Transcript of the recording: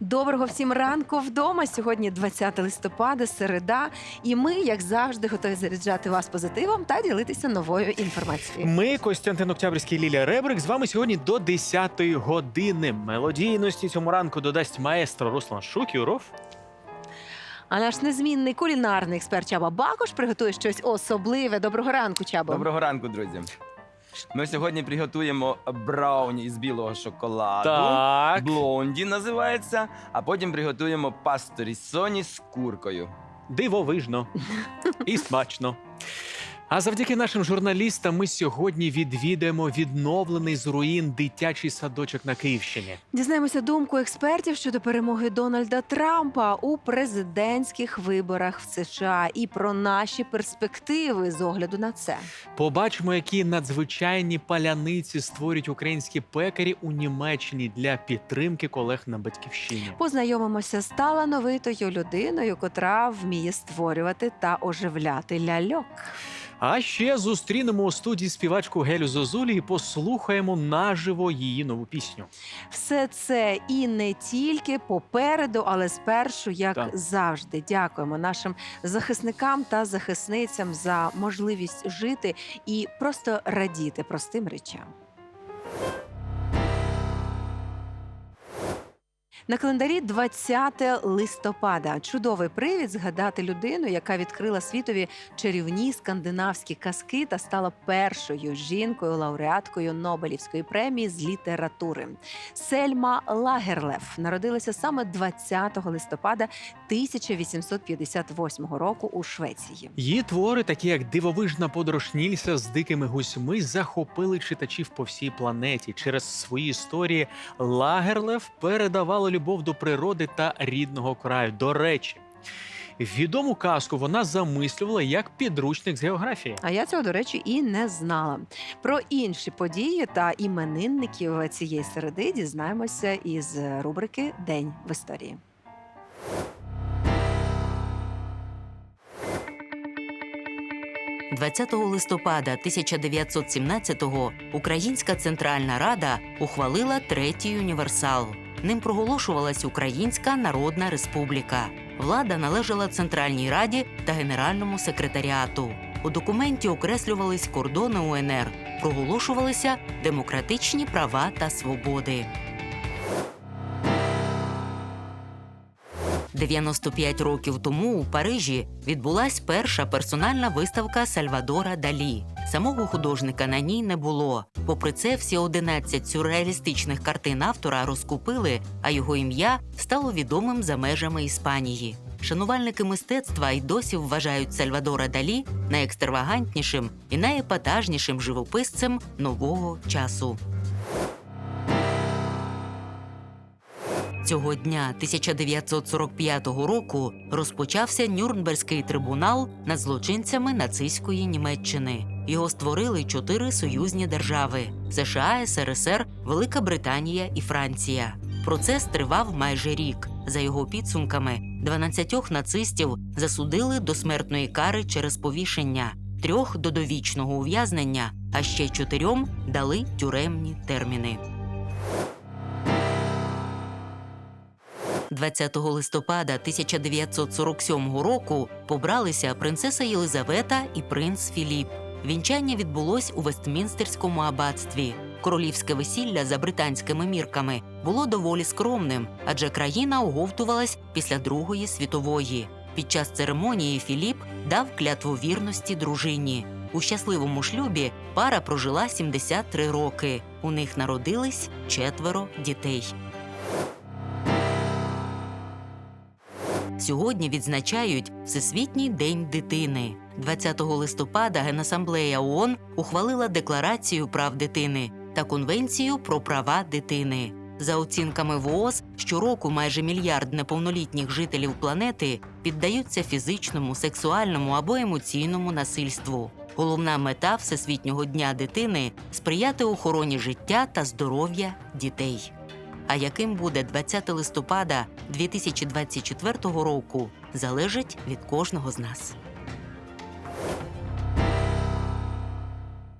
Доброго всім ранку вдома. Сьогодні 20 листопада, середа, і ми, як завжди, готові заряджати вас позитивом та ділитися новою інформацією. Ми, Костянтин Октябрьський, Лілія Ребрик, з вами сьогодні до 10-ї години. Мелодійності цьому ранку додасть маестро Руслан Шукюров. А наш незмінний кулінарний експерт Чаба Бакош приготує щось особливе. Доброго ранку, Чабо. Доброго ранку, друзі. Ми сьогодні приготуємо брауні із білого шоколаду. Так. Блонді називається, а потім приготуємо пасту рісоні з куркою. Дивовижно і смачно. А завдяки нашим журналістам ми сьогодні відвідаємо відновлений з руїн дитячий садочок на Київщині. Дізнаємося думку експертів щодо перемоги Дональда Трампа у президентських виборах в США і про наші перспективи з огляду на це. Побачимо, які надзвичайні паляниці створюють українські пекарі у Німеччині для підтримки колег на батьківщині. Познайомимося з талановитою людиною, котра вміє створювати та оживляти ляльок. А ще зустрінемо у студії співачку Гелю Зозулі і послухаємо наживо її нову пісню. Все це і не тільки попереду, але спершу, як Так. завжди, дякуємо нашим захисникам та захисницям за можливість жити і просто радіти простим речам. На календарі 20 листопада. Чудовий привід згадати людину, яка відкрила світові чарівні скандинавські казки та стала першою жінкою лауреаткою Нобелівської премії з літератури. Сельма Лагерлеф народилася саме 20 листопада 1858 року у Швеції. Її твори, такі як дивовижна подорож Нільса з дикими гусьми, захопили читачів по всій планеті. Через свої історії Лагерлев передавала любов до природи та рідного краю. До речі, відому казку вона замислювала як підручник з географії. А я цього, до речі, і не знала. Про інші події та іменинників цієї середи дізнаємося із рубрики День в історії. – 20 листопада 1917-го Українська Центральна Рада ухвалила третій універсал. Ним проголошувалась Українська Народна Республіка. Влада належала Центральній Раді та Генеральному секретаріату. У документі окреслювались кордони УНР, проголошувалися демократичні права та свободи. 95 років тому у Парижі відбулась перша персональна виставка Сальвадора Далі. Самого художника на ній не було. Попри це, всі 11 сюрреалістичних картин автора розкупили, а його ім'я стало відомим за межами Іспанії. Шанувальники мистецтва й досі вважають Сальвадора Далі найекстравагантнішим і найепатажнішим живописцем нового часу. Цього дня 1945 року розпочався Нюрнберзький трибунал над злочинцями нацистської Німеччини. Його створили чотири союзні держави: США, СРСР, Велика Британія і Франція. Процес тривав майже рік. За його підсумками, 12 нацистів засудили до смертної кари через повішення, трьох до довічного ув'язнення, а ще чотирьом дали тюремні терміни. 20 листопада 1947 року побралися принцеса Єлизавета і принц Філіп. Вінчання відбулось у Вестмінстерському аббатстві. Королівське весілля за британськими мірками було доволі скромним, адже країна оговтувалась після Другої світової. Під час церемонії Філіп дав клятву вірності дружині. У щасливому шлюбі пара прожила 73 роки. У них народились четверо дітей. Сьогодні відзначають Всесвітній день дитини. 20 листопада Генасамблея ООН ухвалила Декларацію прав дитини та Конвенцію про права дитини. За оцінками ВООЗ, щороку майже мільярд неповнолітніх жителів планети піддаються фізичному, сексуальному або емоційному насильству. Головна мета Всесвітнього дня дитини сприяти охороні життя та здоров'я дітей. А яким буде 20 листопада 2024 року, залежить від кожного з нас.